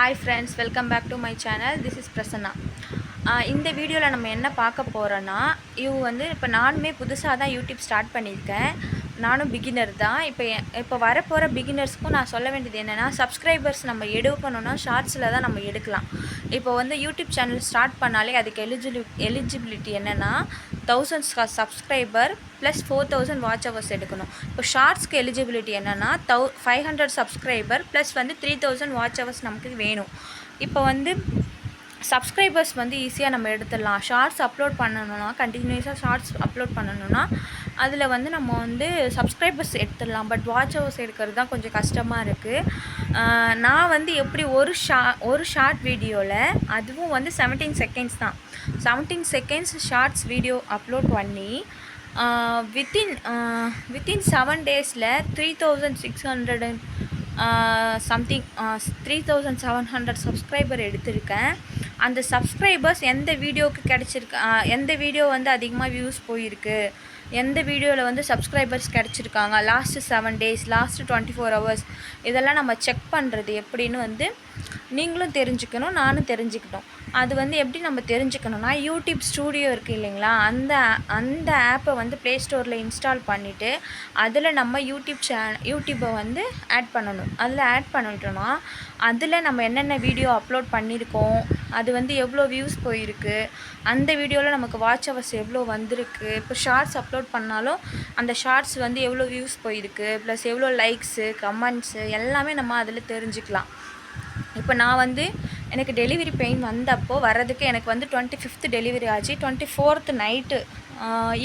Hi friends welcome back to my channel this is Prasanna இந்த வீடியோவில் நம்ம என்ன பார்க்க போகிறோன்னா இவங்க வந்து இப்போ நானுமே புதுசாக தான் யூடியூப் ஸ்டார்ட் பண்ணியிருக்கேன். நானும் பிகினர் தான். இப்போ இப்போ வரப்போகிற பிகினர்ஸ்க்கும் நான் சொல்ல வேண்டியது என்னென்னா சப்ஸ்கிரைபர்ஸ் நம்ம எடுக்கணும்னா ஷார்ட்ஸில் தான் நம்ம எடுக்கலாம். இப்போ வந்து யூடியூப் சேனல் ஸ்டார்ட் பண்ணாலே அதுக்கு எலிஜிலி எலிஜிபிலிட்டி என்னென்னா thousand subscriber plus four thousand watch hours எடுக்கணும். இப்போ ஷார்ட்ஸ்க்கு எலிஜிபிலிட்டி என்னென்னா தௌ ஃபைவ் ஹண்ட்ரட் சப்ஸ்கிரைபர் ப்ளஸ் வந்து த்ரீ தௌசண்ட் வாட்ச் ஹவர்ஸ் நமக்கு வேணும். இப்போ வந்து சப்ஸ்கிரைபர்ஸ் வந்து ஈஸியாக நம்ம எடுத்துடலாம். ஷார்ட்ஸ் அப்லோட் பண்ணணும்னா கண்டினியூஸாக ஷார்ட்ஸ் அப்லோட் பண்ணணும்னா அதில் வந்து நம்ம வந்து சப்ஸ்கிரைபர்ஸ் எடுத்துடலாம். பட் வாட்ச் ஹவர்ஸ் எடுக்கிறது தான் கொஞ்சம் கஷ்டமாக இருக்குது நான் வந்து எப்படி ஒரு ஷா ஒரு ஷார்ட் வீடியோவில் அதுவும் வந்து செவன்டீன் செகண்ட்ஸ் தான். Seventeen seconds shorts video upload பண்ணி வித்தின் வித்தின் செவன் டேஸில் three thousand six hundred something three thousand seven hundred subscriber எடுத்திருக்கேன். அந்த சப்ஸ்கிரைபர்ஸ் எந்த வீடியோவுக்கு கிடச்சிருக்கு எந்த வீடியோ வந்து அதிகமாக வியூஸ் போயிருக்கு எந்த வீடியோவில் வந்து subscribers கிடச்சிருக்காங்க? Last seven days last twenty four hours இதெல்லாம் நம்ம செக் பண்ணுறது எப்படின்னு வந்து நீங்களும் தெரிஞ்சுக்கணும் நானும் தெரிஞ்சுக்கிட்டோம். அது வந்து எப்படி நம்ம தெரிஞ்சுக்கணும்னா யூடியூப் ஸ்டூடியோ இருக்குது இல்லைங்களா? அந்த அந்த ஆப்பை வந்து ப்ளே ஸ்டோரில் இன்ஸ்டால் பண்ணிவிட்டு அதில் நம்ம யூடியூப் சே யூடியூப்பை வந்து ஆட் பண்ணணும். அதில் ஆட் பண்ணிட்டோம்னா அதில் நம்ம என்னென்ன வீடியோ அப்லோட் பண்ணியிருக்கோம் அது வந்து எவ்வளோ வியூஸ் போயிருக்கு அந்த வீடியோவில் நமக்கு வாட்ச் ஹவர்ஸ் எவ்வளோ வந்திருக்கு இப்போ ஷார்ட்ஸ் அப்லோட் பண்ணாலும் அந்த ஷார்ட்ஸ் வந்து எவ்வளோ வியூஸ் போயிருக்கு ப்ளஸ் எவ்வளோ லைக்ஸு கமெண்ட்ஸு எல்லாமே நம்ம அதில் தெரிஞ்சுக்கலாம். இப்போ நான் வந்து எனக்கு டெலிவரி பெயின் வந்தப்போ வர்றதுக்கு எனக்கு வந்து டுவெண்ட்டி ஃபிஃப்த்து டெலிவரி ஆச்சு. டுவெண்ட்டி ஃபோர்த்து நைட்டு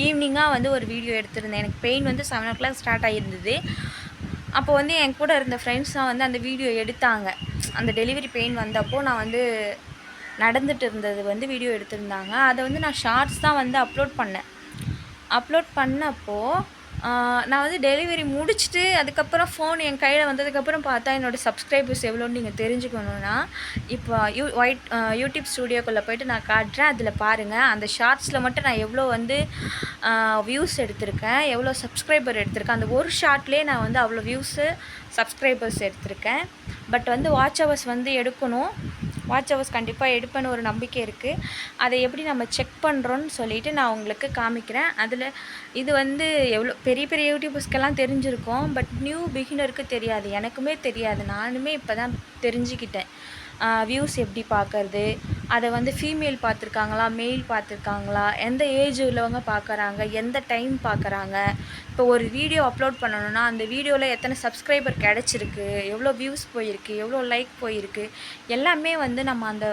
ஈவினிங்காக வந்து ஒரு வீடியோ எடுத்திருந்தேன். எனக்கு பெயின் வந்து செவன் ஓ கிளாக் ஸ்டார்ட் ஆகியிருந்தது அப்போ வந்து என் கூட இருந்த ஃப்ரெண்ட்ஸ் தான் வந்து அந்த வீடியோ எடுத்தாங்க. அந்த டெலிவரி பெயின் வந்தப்போ நான் வந்து நடந்துட்டு இருந்தது வந்து வீடியோ எடுத்திருந்தாங்க. அதை வந்து நான் ஷார்ட்ஸ் தான் வந்து அப்லோட் பண்ணேன். அப்லோட் பண்ணப்போ நான் வந்து டெலிவரி முடிச்சுட்டு அதுக்கப்புறம் ஃபோன் என் கையில் வந்ததுக்கப்புறம் பார்த்தா என்னோடய சப்ஸ்கிரைபர்ஸ் எவ்வளோன்னு நீங்கள் தெரிஞ்சுக்கணுன்னா இப்போ யூ ஒயிட் யூடியூப் ஸ்டூடியோக்குள்ளே போயிட்டு நான் காட்டுறேன். அதில் பாருங்கள் அந்த ஷார்ட்ஸில் மட்டும் நான் எவ்வளோ வந்து வியூஸ் எடுத்திருக்கேன். எவ்வளோ சப்ஸ்கிரைபர் எடுத்திருக்கேன். அந்த ஒரு ஷார்ட்லேயே நான் வந்து அவ்வளோ வியூஸு சப்ஸ்கிரைபர்ஸ் எடுத்திருக்கேன். பட் வந்து வாட்ச் ஹவர்ஸ் வந்து எடுக்கணும். வாட்ச் ஹவர்ஸ் கண்டிப்பாக எடுப்பேன்னு ஒரு நம்பிக்கை இருக்குது அதை எப்படி நம்ம செக் பண்ணுறோன்னு சொல்லிட்டு நான் உங்களுக்கு காமிக்கிறேன். அதில் இது வந்து எவ்வளோ பெரிய பெரிய யூடியூபர்ஸ்க்கெல்லாம் தெரிஞ்சிருக்கும். பட் நியூ பிகினருக்கு தெரியாது. எனக்குமே தெரியாது. நானுமே இப்போ தான் தெரிஞ்சுக்கிட்டேன். வியூஸ் எப்படி பார்க்கறது? அதை வந்து ஃபீமேல் பார்த்துருக்காங்களா? மெயில் பார்த்துருக்காங்களா? எந்த ஏஜ் உள்ளவங்க பார்க்குறாங்க? எந்த டைம் பார்க்குறாங்க? இப்போ ஒரு வீடியோ அப்லோட் பண்ணணும்னா அந்த வீடியோவில் எத்தனை சப்ஸ்கிரைபர் கிடச்சிருக்கு? எவ்வளோ வியூஸ் போயிருக்கு? எவ்வளோ லைக் போயிருக்கு? எல்லாமே வந்து நம்ம அந்த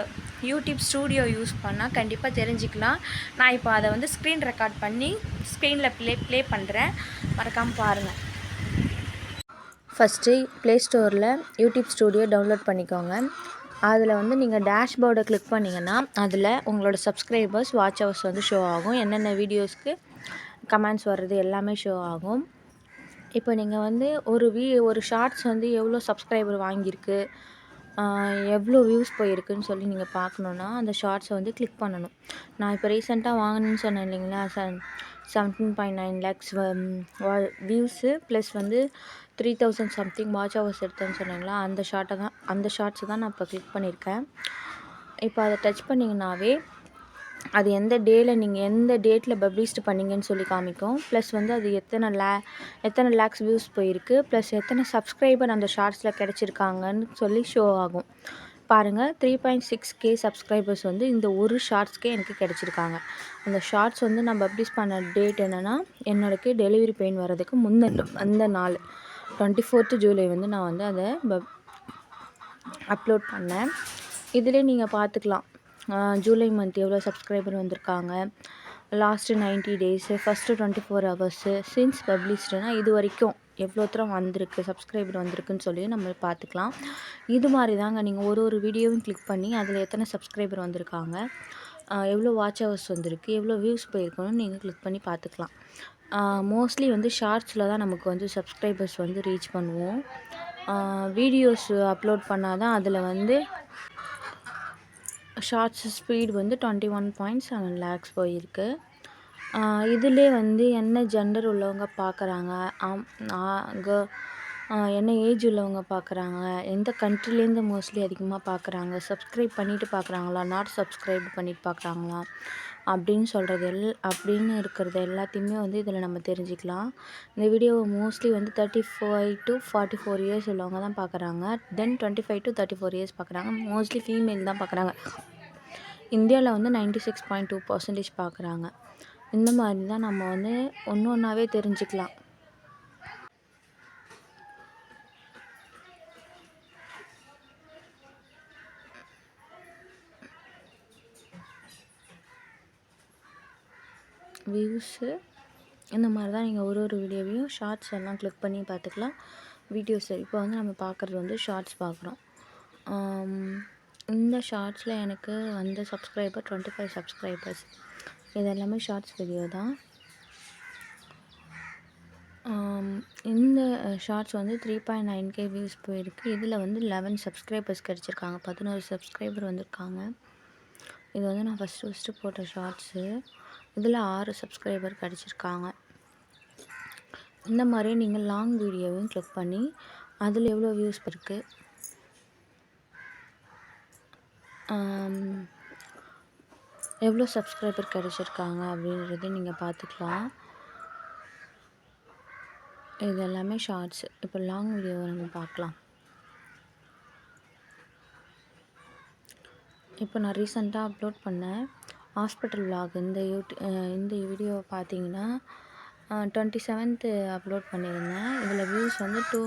யூடியூப் ஸ்டூடியோ யூஸ் பண்ணால் கண்டிப்பாக தெரிஞ்சுக்கலாம். நான் இப்போ அதை வந்து ஸ்க்ரீன் ரெக்கார்ட் பண்ணி ஸ்க்ரீனில் ப்ளே ப்ளே பண்ணுறேன் மறக்காமல் பாருங்கள் ஃபஸ்ட்டு ப்ளே ஸ்டோரில் யூடியூப் ஸ்டூடியோ டவுன்லோட் பண்ணிக்கோங்க. அதில் வந்து நீங்கள் டேஷ்போர்டை கிளிக் பண்ணிங்கன்னா அதில் உங்களோட சப்ஸ்கிரைபர்ஸ் வாட்ச் ஹவர்ஸ் வந்து ஷோ ஆகும். என்னென்ன வீடியோஸ்க்கு கமெண்ட்ஸ் வர்றது எல்லாமே ஷோ ஆகும். இப்போ நீங்கள் வந்து ஒரு வீ ஒரு ஷார்ட்ஸ் வந்து எவ்வளோ சப்ஸ்கிரைபர் வாங்கியிருக்கு எவ்வளோ வியூஸ் போயிருக்குன்னு சொல்லி நீங்கள் பார்க்கணுன்னா அந்த ஷார்ட்ஸை வந்து கிளிக் பண்ணணும். நான் இப்போ ரீசெண்டாக வாங்கினேன்னு சொன்னேன் இல்லைங்களா seventeen point nine lakhs views plus வந்து three thousand something watch hours எடுத்தேன்னு சொன்னீங்களா? அந்த ஷார்ட்டை தான் அந்த ஷார்ட்ஸை தான் நான் இப்போ கிளிக் பண்ணியிருக்கேன். இப்போ அதை டச் பண்ணிங்கனாவே அது எந்த டேயில் நீங்கள் எந்த டேட்டில் பப்ளிஷ்டு பண்ணீங்கன்னு சொல்லி காமிக்கும். ப்ளஸ் வந்து அது எத்தனை லே எத்தனை லேக்ஸ் வியூஸ் போயிருக்கு. ப்ளஸ் எத்தனை சப்ஸ்கிரைபர் அந்த ஷார்ட்ஸில் கிடச்சிருக்காங்கன்னு சொல்லி ஷோ ஆகும். பாருங்கள் three point six K subscribers வந்து இந்த ஒரு ஷார்ட்ஸ்க்கே எனக்கு கிடச்சிருக்காங்க. அந்த ஷார்ட்ஸ் வந்து நான் பப்ளிஷ் பண்ண டேட் என்னென்னா என்னோடக்கு டெலிவரி பெயின் வர்றதுக்கு முந்தின அந்த நாள். டுவெண்ட்டி ஃபோர்த்து ஜூலை வந்து நான் வந்து அதை அப்லோட் பண்ணேன். இதிலே நீங்கள் பார்த்துக்கலாம் ஜூலை மந்த் எவ்வளோ சப்ஸ்கிரைபர் வந்திருக்காங்க. Last ninety days first twenty four hours since பப்ளிஷ்டுனா இது வரைக்கும் எவ்வளோ தூரம் வந்திருக்கு சப்ஸ்கிரைபர் வந்திருக்குன்னு சொல்லி நம்ம பார்த்துக்கலாம் இது மாதிரி தாங்க நீங்கள் ஒரு ஒரு வீடியோவும் கிளிக் பண்ணி அதில் எத்தனை சப்ஸ்கிரைபர் வந்திருக்காங்க எவ்வளோ வாட்ச் ஹவர்ஸ் வந்திருக்கு எவ்வளோ வியூஸ் போயிருக்கணும்னு நீங்கள் கிளிக் பண்ணி பார்த்துக்கலாம் மோஸ்ட்லி வந்து ஷார்ட்ஸில் தான் நமக்கு வந்து சப்ஸ்கிரைபர்ஸ் வந்து ரீச் பண்ணுவோம். வீடியோஸ் அப்லோட் பண்ணால் தான் அதில் வந்து ஷார்ட்ஸ் ஸ்பீடு வந்து twenty one point seven lakhs போயிருக்கு இதிலே வந்து என்ன ஜெண்டர் உள்ளவங்க பார்க்குறாங்க அங்கே என்ன ஏஜ் உள்ளவங்க பார்க்குறாங்க எந்த கண்ட்ரிலேருந்து மோஸ்ட்லி அதிகமாக பார்க்குறாங்க சப்ஸ்கிரைப் பண்ணிவிட்டு பார்க்குறாங்களா நாட் சப்ஸ்கிரைப் பண்ணிவிட்டு பார்க்குறாங்களா அப்படின்னு சொல்கிறது எல் அப்படின்னு இருக்கிறது எல்லாத்தையுமே வந்து இதில் நம்ம தெரிஞ்சுக்கலாம். இந்த வீடியோவை மோஸ்ட்லி வந்து thirty five to forty four years உள்ளவங்க தான் பார்க்குறாங்க then twenty five to thirty four years பார்க்குறாங்க மோஸ்ட்லி ஃபீமேல் தான் பார்க்குறாங்க இந்தியாவில் வந்து ninety six point two percentage பார்க்குறாங்க இந்த மாதிரி தான் நம்ம வந்து ஒன்று ஒன்றாவே தெரிஞ்சுக்கலாம். வியூஸு இந்த மாதிரி தான் நீங்கள் ஒரு ஒரு வீடியோவையும் ஷார்ட்ஸ் எல்லாம் கிளிக் பண்ணி பார்த்துக்கலாம். வீடியோஸ் இப்போ வந்து நம்ம பார்க்குறது வந்து ஷார்ட்ஸ் பார்க்குறோம். இந்த ஷார்ட்ஸில் எனக்கு வந்த சப்ஸ்கிரைபர் டுவெண்ட்டி ஃபைவ் சப்ஸ்கிரைபர்ஸ் இது எல்லாமே ஷார்ட்ஸ் வீடியோ தான் இந்த ஷார்ட்ஸ் வந்து three point nine K views போயிருக்கு. இதில் வந்து லெவன் சப்ஸ்கிரைபர்ஸ் கிடச்சிருக்காங்க. பதினோரு சப்ஸ்கிரைபர் வந்திருக்காங்க. இது வந்து நான் ஃபஸ்ட்டு ஃபஸ்ட்டு போட்ட ஷார்ட்ஸு இதில் ஆறு சப்ஸ்கிரைபர் கிடச்சிருக்காங்க. இந்த மாதிரி நீங்கள் லாங் வீடியோவையும் கிளிக் பண்ணி அதில் எவ்வளோ வியூஸ் இருக்குது எவ்வளோ சப்ஸ்கிரைபர் கிடச்சிருக்காங்க அப்படின்றத நீங்கள் பார்த்துக்கலாம். இது எல்லாமே ஷார்ட்ஸ் இப்போ லாங் வீடியோவை நம்ம பார்க்கலாம். இப்போ நான் ரீசெண்டாக அப்லோட் பண்ணேன். ஹாஸ்பிட்டல் விலாக் இந்த யூடி இந்த வீடியோவை பார்த்தீங்கன்னா டுவெண்ட்டி செவன்த்து அப்லோட் பண்ணியிருந்தேன். இதில் வியூஸ் வந்து டூ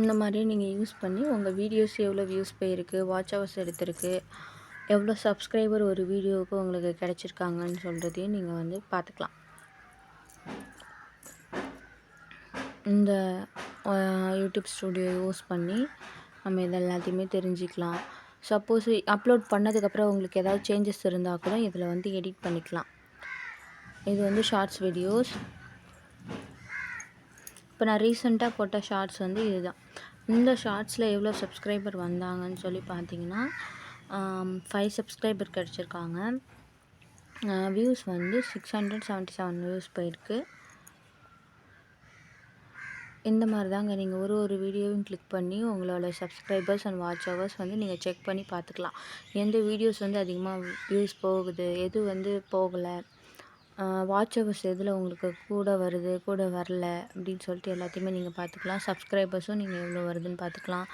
இந்த மாதிரி நீங்கள் யூஸ் பண்ணி உங்கள் வீடியோஸ் எவ்வளோ வியூஸ் போயிருக்கு வாட்ச் ஹவர்ஸ் எடுத்திருக்கு எவ்வளோ சப்ஸ்கிரைபர் ஒரு வீடியோவுக்கு உங்களுக்கு கிடச்சிருக்காங்கன்னு சொல்கிறதையும் நீங்கள் வந்து பார்த்துக்கலாம். இந்த யூடியூப் ஸ்டூடியோ யூஸ் பண்ணி நம்ம இது எல்லாத்தையுமே தெரிஞ்சுக்கலாம். சப்போஸ் அப்லோட் பண்ணதுக்கப்புறம் உங்களுக்கு ஏதாவது சேஞ்சஸ் இருந்தால் கூட இதில் வந்து எடிட் பண்ணிக்கலாம். இது வந்து ஷார்ட்ஸ் வீடியோஸ் இப்போ நான் ரீசெண்டாக போட்ட ஷார்ட்ஸ் வந்து இதுதான். இந்த ஷார்ட்ஸில் எவ்வளோ சப்ஸ்கிரைபர் வந்தாங்கன்னு சொல்லி பார்த்தீங்கன்னா ஃபைவ் சப்ஸ்கிரைபர் கிடச்சிருக்காங்க. வியூஸ் வந்து six hundred seventy seven views போயிருக்கு. இந்த மாதிரி தாங்க நீங்கள் ஒரு ஒரு வீடியோவும் கிளிக் பண்ணி உங்களோட சப்ஸ்கிரைபர்ஸ் அண்ட் வாட்ச் ஹவர்ஸ் வந்து நீங்கள் செக் பண்ணி பார்த்துக்கலாம். எந்த வீடியோஸ் வந்து அதிகமாக வியூஸ் போகுது எது வந்து போகலை வாட்ச் ஹவர்ஸ் எதில் உங்களுக்கு கூட வருது கூட வரல அப்படின்னு சொல்லிட்டு எல்லாத்தையுமே நீங்கள் பார்த்துக்கலாம். சப்ஸ்கிரைபர்ஸும் நீங்கள் எவ்வளோ வருதுன்னு பார்த்துக்கலாம்.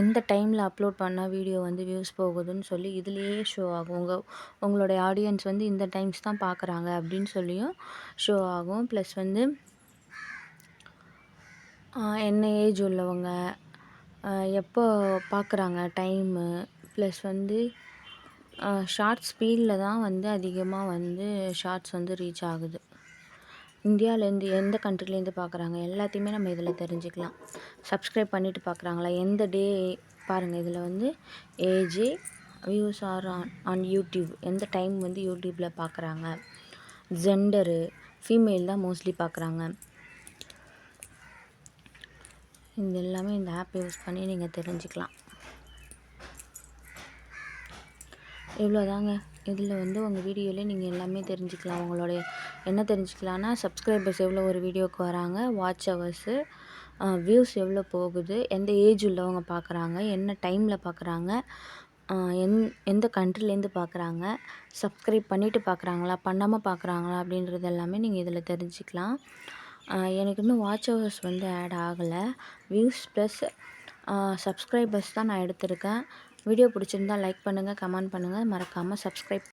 எந்த டைமில் அப்லோட் பண்ணால் வீடியோ வந்து வியூஸ் போகுதுன்னு சொல்லி இதுலேயே ஷோ ஆகும். உங்கள் உங்களுடைய ஆடியன்ஸ் வந்து இந்த டைம்ஸ் தான் பார்க்குறாங்க அப்படின்னு சொல்லியும் ஷோ ஆகும். ப்ளஸ் வந்து என்ன ஏஜ் உள்ளவங்க எப்போ பார்க்குறாங்க டைமு ப்ளஸ் வந்து ஷார்ட் ஸ்பீடில் தான் வந்து அதிகமாக வந்து ஷார்ட்ஸ் வந்து ரீச் ஆகுது. இந்தியாவிலேருந்து எந்த கண்ட்ரிலேருந்து பார்க்குறாங்க எல்லாத்தையுமே நம்ம இதில் தெரிஞ்சுக்கலாம். சப்ஸ்கிரைப் பண்ணிவிட்டு பார்க்குறாங்களா எந்த டே பாருங்கள் இதில் வந்து age views are on on YouTube எந்த டைம் வந்து யூடியூப்பில் பார்க்குறாங்க ஜெண்டரு ஃபீமேல் தான் மோஸ்ட்லி பார்க்குறாங்க இது எல்லாமே இந்த ஆப் யூஸ் பண்ணி நீங்கள் தெரிஞ்சுக்கலாம். இவ்வளோதாங்க இதில் வந்து உங்கள் வீடியோவில் நீங்கள் எல்லாமே தெரிஞ்சுக்கலாம். உங்களுடைய என்ன தெரிஞ்சுக்கலான்னா சப்ஸ்கிரைபர்ஸ் எவ்வளோ ஒரு வீடியோவுக்கு வராங்க வாட்ச் ஹவர்ஸு வியூஸ் எவ்வளோ போகுது எந்த ஏஜ் உள்ளவங்க பார்க்குறாங்க என்ன டைமில் பார்க்குறாங்க எந் எந்த கண்ட்ரிலேருந்து பார்க்குறாங்க சப்ஸ்கிரைப் பண்ணிவிட்டு பார்க்குறாங்களா பண்ணாமல் பார்க்குறாங்களா அப்படின்றது எல்லாமே நீங்கள் இதில் தெரிஞ்சுக்கலாம். எனக்கு இன்னும் வாட்ச் ஹவர்ஸ் வந்து ஆட் ஆகலை. வியூஸ் ப்ளஸ் சப்ஸ்கிரைபர்ஸ் தான் நான் எடுத்திருக்கேன். வீடியோ பிடிச்சிருந்தா லைக் பண்ணுங்கள் கமெண்ட் பண்ணுங்கள் மறக்காமல் சப்ஸ்கிரைப்